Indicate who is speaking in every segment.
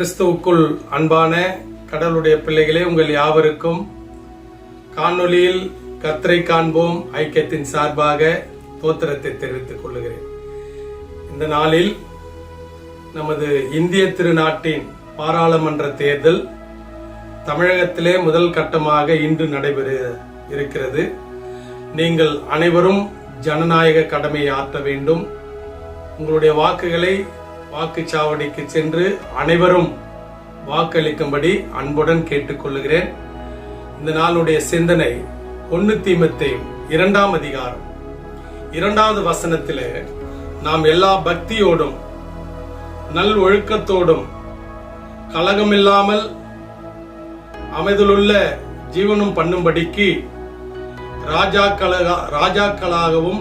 Speaker 1: கிறிஸ்துவுக்குள் அன்பான கடவுளுடைய பிள்ளைகளே உங்கள் யாவருக்கும் காணொளியில் கத்தரை காண்போம் ஐக்கியத்தின் சார்பாக தோத்திரத்தை தெரிவித்துக் கொள்ளுகிறேன். இந்த நாளில் நமது இந்திய திருநாட்டின் பாராளுமன்ற தேர்தல் தமிழகத்திலே முதல் கட்டமாக இன்று நடைபெற இருக்கிறது. நீங்கள் அனைவரும் ஜனநாயக கடமையை ஆற்ற வேண்டும். உங்களுடைய வாக்குகளை வாக்குச்சாவடிக்கு சென்று அனைவரும் வாக்களிக்கும்படி அன்புடன் கேட்டுக்கொள்கிறேன் இந்த நாளுடைய சிந்தனை ஒன்னு தீமத்தையும் இரண்டாம் அதிகாரம். இரண்டாவது வசனத்திலே நாம் எல்லா பக்தியோடும் நல் ஒழுக்கத்தோடும் கலகமில்லாமல் அமைதலுள்ள ஜீவனம் பண்ணும்படிக்கு ராஜாக்களாக ராஜாக்களாகவும்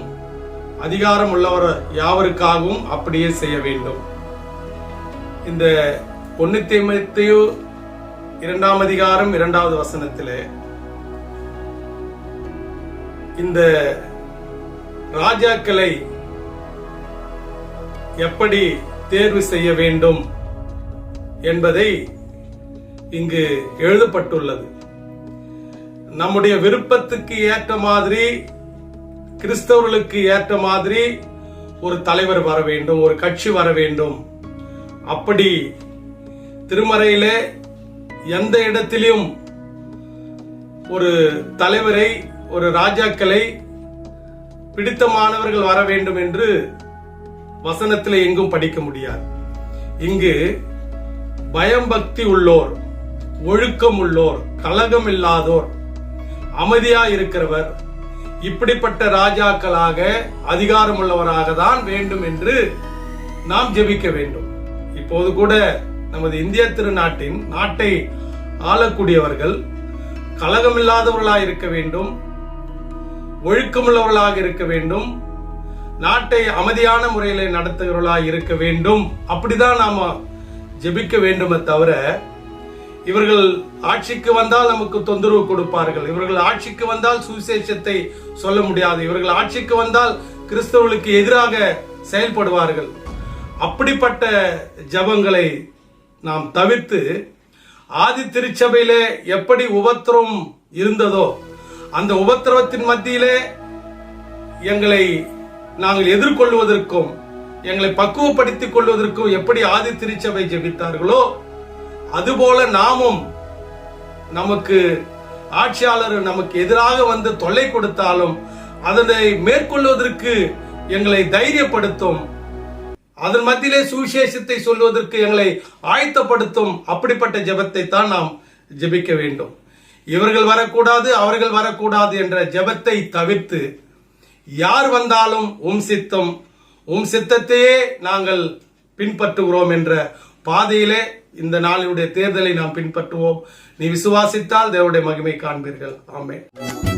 Speaker 1: அதிகாரம் உள்ளவர் யாவருக்காகவும் அப்படியே செய்ய வேண்டும். இந்த ஒன்னு இரண்டாம் அதிகாரம் இரண்டாவது வசனத்தில் இந்த ராஜாக்களை எப்படி தேர்வு செய்ய வேண்டும் என்பதை இங்கு எழுதப்பட்டுள்ளது. நம்முடைய விருப்பத்துக்கு ஏற்ற மாதிரி கிறிஸ்தவர்களுக்கு ஏற்ற மாதிரி ஒரு தலைவர் வர வேண்டும் ஒரு கட்சி வர வேண்டும். அப்படி திருமறையிலே எந்த இடத்திலும் ஒரு தலைவரை ஒரு ராஜாக்களை பிடித்தமானவர்கள் வர வேண்டும் என்று வசனத்தில் எங்கும் படிக்க முடியாது. இங்கு பயம் பக்தி உள்ளோர் ஒழுக்கம் உள்ளோர் கலகம் இல்லாதோர் அமைதியா இருக்கிறவர் இப்படிப்பட்ட ராஜாக்களாக அதிகாரம் உள்ளவராக தான் வேண்டும் என்று நாம் ஜெபிக்க வேண்டும். இப்போது கூட நமது இந்திய திருநாட்டின் நாட்டை ஆளக்கூடியவர்கள் கலகமில்லாதவர்களாக இருக்க வேண்டும் ஒழுக்கமுள்ளவர்களாக இருக்க வேண்டும் நாட்டை அமைதியான முறையில் நடத்துகிறவர்களாக இருக்க வேண்டும். அப்படிதான் நாம ஜெபிக்க வேண்டுமே தவிர இவர்கள் ஆட்சிக்கு வந்தால் நமக்கு தொந்தரவு கொடுப்பார்கள். இவர்கள் ஆட்சிக்கு வந்தால் சுவிசேஷத்தை சொல்ல முடியாது. இவர்கள் ஆட்சிக்கு வந்தால் கிறிஸ்தவர்களுக்கு எதிராக செயல்படுவார்கள். அப்படிப்பட்ட ஜபங்களை நாம் தவிர்த்து ஆதி திருச்சபையிலே எப்படி உபத்திரம் இருந்ததோ அந்த உபத்திரவத்தின் மத்தியிலே எங்களை நாங்கள் எதிர்கொள்வதற்கும் எங்களை பக்குவப்படுத்திக் கொள்வதற்கும் எப்படி ஆதி திருச்சபை ஜெபித்தார்களோ அதுபோல நாமும் நமக்கு ஆட்சியாளர் நமக்கு எதிராக வந்து தொல்லை கொடுத்தாலும் அதனை மேற்கொள்வதற்கு எங்களை தைரியப்படுத்தும். அதன் மத்தியிலே சுவிசேஷத்தை சொல்வதற்கு எங்களை ஆயத்தப்படுத்தும் அப்படிப்பட்ட ஜெபத்தை தான் நாம் ஜெபிக்க வேண்டும். இவர்கள் வரக்கூடாது அவர்கள் வரக்கூடாது என்ற ஜெபத்தை தவிர்த்து யார் வந்தாலும் உம் சித்தம் உம் சித்தத்தையே நாங்கள் பின்பற்றுகிறோம் என்ற பாதையிலே இந்த நாளினுடைய தேர்தலை நாம் பின்பற்றுவோம். நீ விசுவாசித்தால் தேவனுடைய மகிமை காண்பீர்கள். ஆமென்.